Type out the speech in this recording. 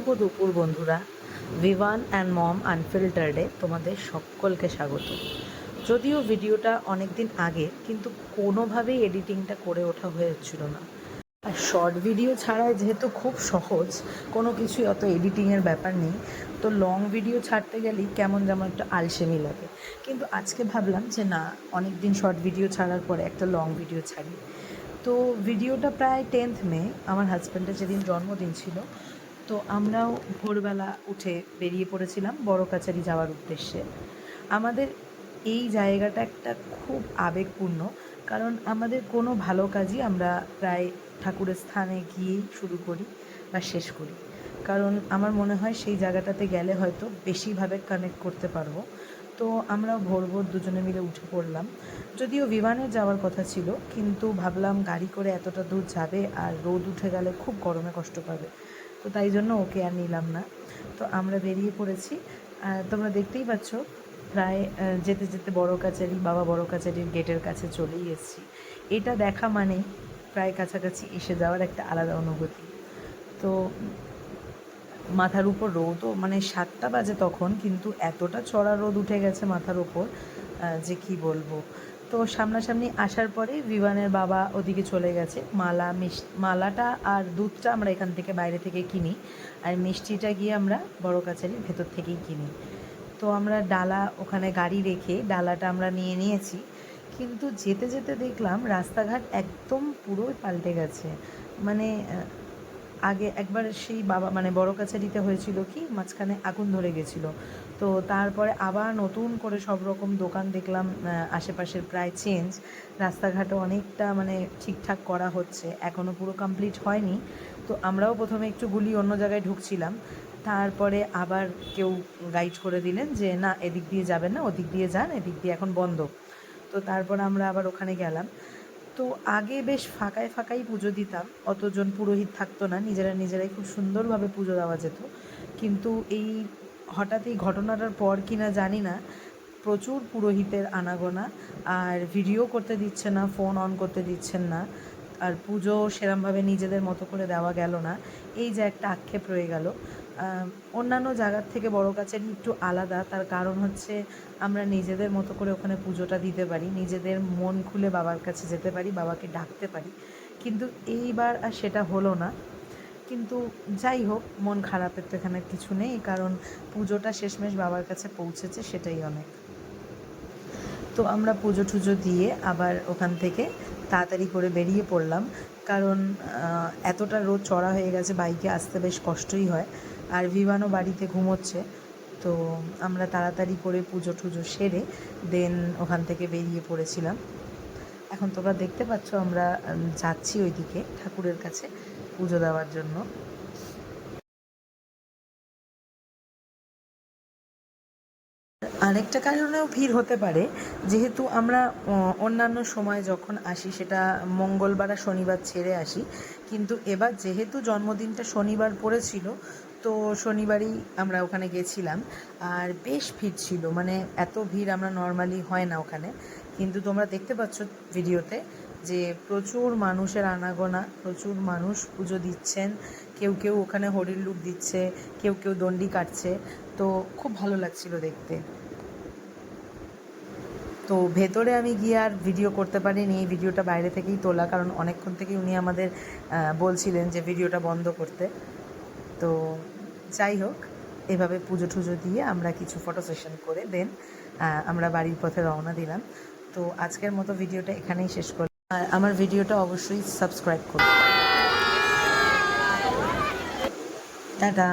শুভ দুপুর বন্ধুরা Vivaan and mom আনফিল্টার্ডে তোমাদের সকলকে স্বাগত। যদিও ভিডিওটা অনেক দিন আগে, কিন্তু কোনোভাবেই এডিটিংটা করে ওঠা হয়ে না। আর শর্ট ভিডিও ছাড়াই যেহেতু খুব সহজ, কোনো কিছুই অত এডিটিংয়ের ব্যাপার নেই, তো লং ভিডিও ছাড়তে গেলেই কেমন যেমন একটা আলসেমি লাগে। কিন্তু আজকে ভাবলাম যে না অনেক দিন শর্ট ভিডিও ছাড়ার পরে একটা লং ভিডিও ছাড়ি। তো ভিডিওটা প্রায় টেন্থ মে, আমার হাজব্যান্ডের যেদিন জন্মদিন ছিল তো আমরাও ভোরবেলা উঠে বেরিয়ে পড়েছিলাম বড় কাছারি যাওয়ার উদ্দেশ্যে। আমাদের এই জায়গাটা একটা খুব আবেগপূর্ণ, কারণ আমাদের কোনো ভালো কাজই আমরা প্রায় ঠাকুরের স্থানে গিয়েই শুরু করি বা শেষ করি। কারণ আমার মনে হয় সেই জায়গাটাতে গেলে হয়তো বেশিভাবে কানেক্ট করতে পারব। তো আমরা ভোর ভোর দুজনে মিলে উঠে পড়লাম। যদিও বিমানে যাওয়ার কথা ছিল, কিন্তু ভাবলাম গাড়ি করে এতটা দূর যাবে আর রোদ উঠে গেলে খুব গরমে কষ্ট পাবে। তো তাই জন্য ওকে আর নিলাম না। তো আমরা বেরিয়ে পড়েছি। তোমরা দেখতেই পাচ্ছ, প্রায় যেতে যেতে বড় কাচারি, বাবা বড় কাচারির গেটের কাছে চলেই এসেছি। এটা দেখা মানে প্রায় কাছাকাছি এসে যাওয়ার একটা আলাদা অনুভূতি। তো মাথার উপর রোদও মানে সাতটা বাজে তখন, কিন্তু এতটা চড়া রোদ উঠে গেছে মাথার উপর যে কি বলব? তো সামনাসামনি আসার পরে বিমানের বাবা ওদিকে চলে গেছে। মালা মিষ্টি মালাটা আর দুধটা আমরা এখান থেকে বাইরে থেকে কিনি আর মিষ্টিটা গিয়ে আমরা বড় কাছারির ভেতর থেকেই কিনি। তো আমরা ডালা ওখানে গাড়ি রেখে ডালাটা আমরা নিয়ে নিয়েছি। কিন্তু যেতে যেতে দেখলাম রাস্তাঘাট একদম পুরোই পাল্টে গেছে। মানে আগে একবার সেই বাবা মানে বড় কাছারিতে হয়েছিল কি, মাঝখানে আগুন ধরে গেছিল। তো তারপরে আবার নতুন করে সব রকম দোকান দেখলাম আশেপাশের প্রায় চেঞ্জ রাস্তাঘাটও অনেকটা মানে ঠিকঠাক করা হচ্ছে এখনও পুরো কমপ্লিট হয়নি। তো আমরাও প্রথমে একটু গুলি অন্য জায়গায় ঢুকছিলাম। তারপরে আবার কেউ গাইড করে দিলেন যে, না, এদিক দিয়ে যাবেন না, ওদিক দিয়ে যান, এদিক দিয়ে এখন বন্ধ। তো তারপর আমরা আবার ওখানে গেলাম। তো আগে বেশ ফাঁকায় ফাঁকাই পুজো দিতাম, অতজন পুরোহিত থাকতো না, নিজেরা নিজেরাই খুব সুন্দরভাবে পুজো দেওয়া যেত। কিন্তু এই হঠাৎ এই ঘটনাটার পর কিনা জানি না। প্রচুর পুরোহিতের আনাগোনা। আর ভিডিও করতে দিচ্ছে না ফোন অন করতে দিচ্ছেন না। আর পুজো সেরমভাবে নিজেদের মতো করে দেওয়া গেল না। এই যে একটা আক্ষেপ রয়ে গেল। অন্যান্য জায়গার থেকে বড় কাছেরই একটু আলাদা। তার কারণ হচ্ছে আমরা নিজেদের মতো করে ওখানে পুজোটা দিতে পারি। নিজেদের মন খুলে বাবার কাছে যেতে পারি, বাবাকে ডাকতে পারি। কিন্তু এইবার আর সেটা হলো না। কিন্তু যাই হোক, মন খারাপের তো এখানে কিছু নেই, কারণ পুজোটা শেষমেশ বাবার কাছে পৌঁছেছে, সেটাই অনেক। তো আমরা পুজো টুজো দিয়ে আবার ওখান থেকে তাড়াতাড়ি করে বেরিয়ে পড়লাম, কারণ এতটা রোদ চড়া হয়ে গেছে, বাইকে আসতে বেশ কষ্টই হয়। আর বিমানও বাড়িতে ঘুমোচ্ছে, তো আমরা তাড়াতাড়ি করে পুজো টুজো সেরে দেন ওখান থেকে বেরিয়ে পড়েছিলাম। এখন তোমরা দেখতে পাচ্ছ, আমরা যাচ্ছি ওইদিকে ঠাকুরের কাছে। পুজো দেওয়ার জন্য। আরেকটা কারণেও ভিড় হতে পারে, যেহেতু আমরা অন্যান্য সময় যখন আসি, সেটা মঙ্গলবার আর শনিবার ছেড়ে আসি, কিন্তু এবার যেহেতু জন্মদিনটা শনিবার পড়েছিল, তো শনিবারই আমরা ওখানে গেছিলাম, আর বেশ ভিড় ছিল মানে এত ভিড় আমরা নর্মালি হয় না ওখানে, কিন্তু তোমরা দেখতে পাচ্ছ ভিডিওতে যে প্রচুর মানুষের আনাগোনা, প্রচুর মানুষ পুজো দিচ্ছেন, কেউ কেউ ওখানে হরির লুক দিচ্ছে, কেউ কেউ দণ্ডি কাটছে, তো খুব ভালো লাগছিল দেখতে। তো ভেতরে আমি গিয়ে আর ভিডিও করতে পারিনি, এই ভিডিওটা বাইরে থেকেই তোলা, কারণ অনেকক্ষণ থেকেই উনি আমাদের বলছিলেন যে ভিডিওটা বন্ধ করতে। তো যাই হোক, এভাবে পুজো টুজো দিয়ে আমরা কিছু ফটো সেশন করে দেন আমরা বাড়ির পথে রওনা দিলাম। তো আজকের মতো ভিডিওটা এখানেই শেষ করলাম আর আমার ভিডিওটা অবশ্যই সাবস্ক্রাইব করুন। টাটা।